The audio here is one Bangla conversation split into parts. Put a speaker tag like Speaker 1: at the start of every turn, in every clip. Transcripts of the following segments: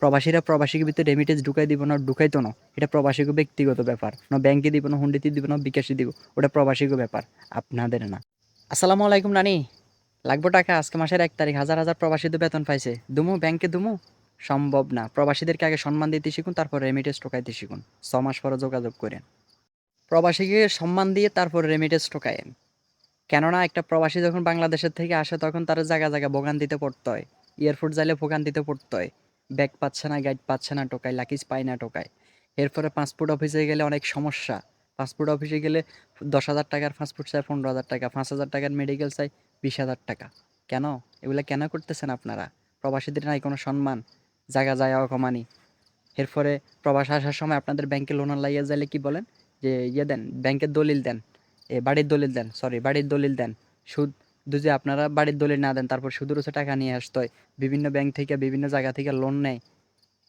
Speaker 1: প্রবাসীরা প্রবাসীকে ভিতরে রেমিটেন্স ঢুকাই দিব না, ঢুকাইতো না। এটা প্রবাসীকে ব্যক্তিগত ব্যাপার। না ব্যাংকে দিব, না হুন্ডিতে দিব, না বিকাশে দিব, ওটা প্রবাসীকে ব্যাপার, আপনাদের না। আসসালামু আলাইকুম, নানি। লাগবো টাকা? আজকে মাসের এক তারিখ, হাজার হাজার প্রবাসী তো বেতন পাইছে। দুমু ব্যাংকে দুমু? সম্ভব না। প্রবাসীদেরকে আগে সম্মান দিতে শিখুন, তারপর রেমিটেন্স টোকাইতে শিখুন। ছ মাস পরে যোগাযোগ করেন। প্রবাসীকে সম্মান দিয়ে তারপর রেমিটেন্স টোকায়েন কেননা, একটা প্রবাসী যখন বাংলাদেশের থেকে আসে, তখন তার জায়গা জায়গা ভোগান্তিতে পড়তে হয়। এয়ারপোর্ট যাইলে ভোগান্তিতে পড়তে হয়। ব্যাগ পাচ্ছে না, গাইড পাচ্ছে না, টোকায় লাকিজ পায় না, টোকায়। এরপরে পাসপোর্ট অফিসে গেলে অনেক সমস্যা। পাসপোর্ট অফিসে গেলে দশ হাজার টাকার পাসপোর্ট চাই, পনেরো হাজার টাকা, পাঁচ হাজার টাকার মেডিকেল চাই, বিশ হাজার টাকা। কেন? এগুলো কেন করতেছেন আপনারা? প্রবাসীদের নাই কোনো সম্মান। জায়গা যায় অকমানি। এরপরে প্রবাস আসার সময় আপনাদের ব্যাংকে লোন লাইয়া যাইলে কি বলেন? যে ইয়ে দেন, ব্যাংকের দলিল দেন। এ, বাড়ির দলিল দেন সরি বাড়ির দলিল দেন। সুদ যদি আপনারা বাড়ির দলিল না দেন, তারপর সুদের হচ্ছে টাকা নিয়ে আসতে হয়, বিভিন্ন ব্যাংক থেকে, বিভিন্ন জায়গা থেকে লোন নেয়,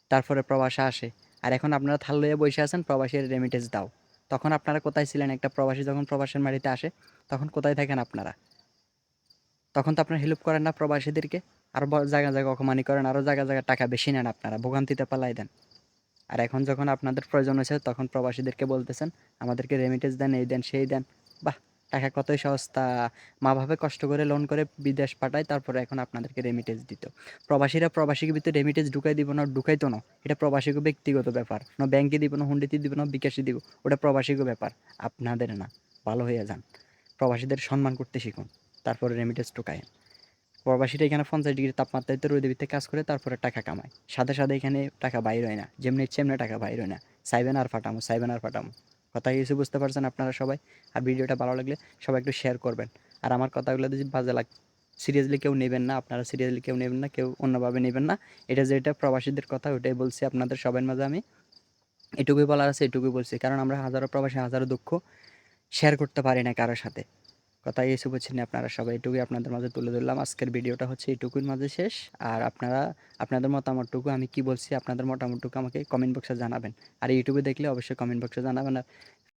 Speaker 1: তারপরে প্রবাসে আসে। আর এখন আপনারা থাল লইয়া বসে আছেন, প্রবাসীর রেমিটেন্স দাও। তখন আপনারা কোথায় ছিলেন? একটা প্রবাসী যখন প্রবাসের বাড়িতে আসে, তখন কোথায় থাকেন আপনারা? তখন তো আপনারা হেল্প করেন না প্রবাসীদেরকে, আর জায়গা জায়গা অকমানি করেন আরও জায়গা জায়গা টাকা বেশি নেন আপনারা, ভোগান্তিতে পালাই দেন। আর এখন যখন আপনাদের প্রয়োজন হয়েছে, তখন প্রবাসীদেরকে বলতেছেন, আমাদেরকে রেমিটেন্স দেন, এই দেন, সেই দেন। বাহ! টাকা কতই সস্তা মা ভাবে কষ্ট করে লোন করে বিদেশ পাঠায়, তারপরে এখন আপনাদেরকে রেমিটেন্স দিত। প্রবাসীরা প্রবাসীকে ভিতরে রেমিটেন্স ঢুকাই দিব না, ঢুকাইতো না। এটা প্রবাসীকে ব্যক্তিগত ব্যাপার। না ব্যাংকে দিব না, হুন্ডিতে দিব না বিকাশে দিব। ওটা প্রবাসীকে ব্যাপার। আপনাদের না, ভালো হয়ে যান। প্রবাসীদের সম্মান করতে শিখুন, তারপরে রেমিটেন্স ঢুকায় প্রবাসীরা এখানে পঞ্চাশ ডিগ্রি তাপমাত্রায় ভিতরে কাজ করে, তারপরে টাকা কামায়। সাথে সাথে এখানে টাকা বাইর হয় না। যেমনি ইচ্ছে এমনি টাকা বাইর হয় না। সাইবেন আর ফাটামো সাইবেন আর ফাটামো। কথা কিছু বুঝতে পারছেন আপনারা সবাই, আর ভিডিওটা ভালো লাগলে সবাই একটু শেয়ার করবেন। আর আমার কথাগুলো যদি বাজে লাগ সিরিয়াসলি কেউ নেবেন না, আপনারা সিরিয়াসলি কেউ নেবেন না, কেউ অন্যভাবে নেবেন না, এটা যেটা প্রবাসীদের কথা, ওটাই বলছি আপনাদের সবার মাঝে আমি। এটুকুই বলার আছে, এটুকুই বলছি। কারণ আমরা হাজারো প্রবাসী, হাজারো দুঃখ শেয়ার করতে পারি না কারোর সাথে। কথা এসে বলছেন আপনারা সবাই এটুকুই আপনাদের মাঝে তুলে ধরলাম। আজকের ভিডিওটা হচ্ছে এটুকুর মাঝে শেষ। আর আপনারা, আপনাদের মতামতটুকু আমি কি বলছি, আপনাদের মতামতটুকু আমাকে কমেন্ট বক্সে জানাবেন। আর ইউটিউবে দেখলে অবশ্যই কমেন্ট বক্সে জানাবেন। আর